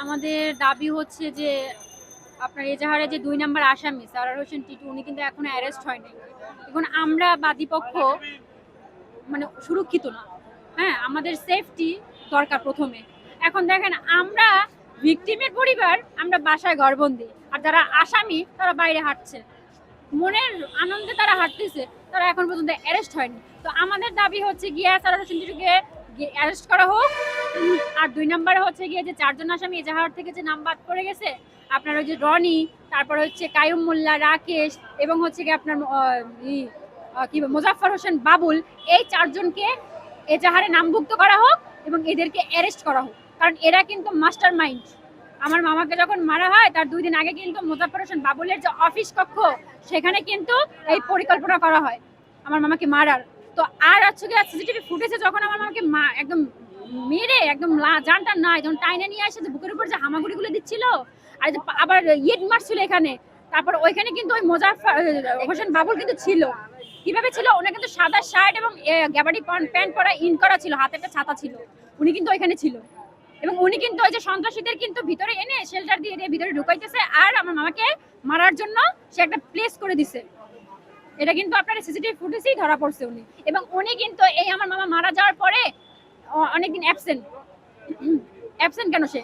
আমাদের দাবি হচ্ছে যে আপনার এজাহারে যে দুই নাম্বার আসামি, সারার হোসেন টিটু, উনি কিন্তু এখনও অ্যারেস্ট হয়নি। এখন আমরা বাদীপক্ষ মানে সুরক্ষিত না। হ্যাঁ আমাদের সেফটি দরকার প্রথমে। এখন দেখেন, আমরা ভিকটিমের পরিবার, আমরা বাসায় ঘরবন্দি। আর যারা আসামি, তারা বাইরে হাঁটছে। মনের আনন্দে তারা হাঁটতেছে, তারা এখন পর্যন্ত অ্যারেস্ট হয়নি। তো আমাদের দাবি হচ্ছে গিয়ে সারার হোসেন টিটুকে অ্যারেস্ট করা হোক। আর দুই নম্বরে হচ্ছে গিয়ে যে চারজন আসামি এজাহার থেকে যে নাম বাদ পড়ে গেছে আপনার ওই যে রনি তারপর হচ্ছে কায়ুম মোল্লা রাকেশ এবং হচ্ছে গিয়ে আপনার কি বলে, মোজাফফর হোসেন বাবুল এই চারজনকে এজাহারে নামভুক্ত করা হোক এবং এদেরকে অ্যারেস্ট করা হোক। কারণ এরা কিন্তু মাস্টার মাইন্ড আমার মামাকে যখন মারা হয় তার দুই দিন আগে কিন্তু মোজাফফর হোসেন বাবুলের যে অফিস কক্ষ সেখানে কিন্তু এই পরিকল্পনা করা হয়। আমার মামাকে মারার। তো আর হচ্ছে গিয়ে সিসিটিভি ফুটেজে যখন আমার মামাকে মা একদম মেরে একদম জানটা নাই যখন টাইনে নিয়ে আসে যে বুকের উপর যে হামাগুড়িগুলো দিচ্ছিল আর যে আবার ইট মারছিল এখানে তারপর ওইখানে কিন্তু ওই মোজাফর হোসেন বাবুল কিন্তু ছিল। কীভাবে ছিল? ওনার কিন্তু সাদা শার্ট এবং এ, গ্যাবার্ডি প্যান্ট পরা ইন করা ছিল হাতে একটা ছাতা ছিল। উনি কিন্তু ওইখানে ছিল। এবং উনি কিন্তু ওই যে সন্ত্রাসীদের কিন্তু ভিতরে এনে শেল্টার দিয়ে ভিতরে ঢুকাইতেছে আর আমার মামাকে মারার জন্য সে একটা প্লেস করে দিছে। এটা কিন্তু আপনার সিসিটিভি ফুটেজেই ধরা পড়ছে উনি। এবং উনি কিন্তু এই আমার মামা মারা যাওয়ার পরে অনেকদিন অ্যাবসেন্ট অ্যাবসেন্ট কেন সে?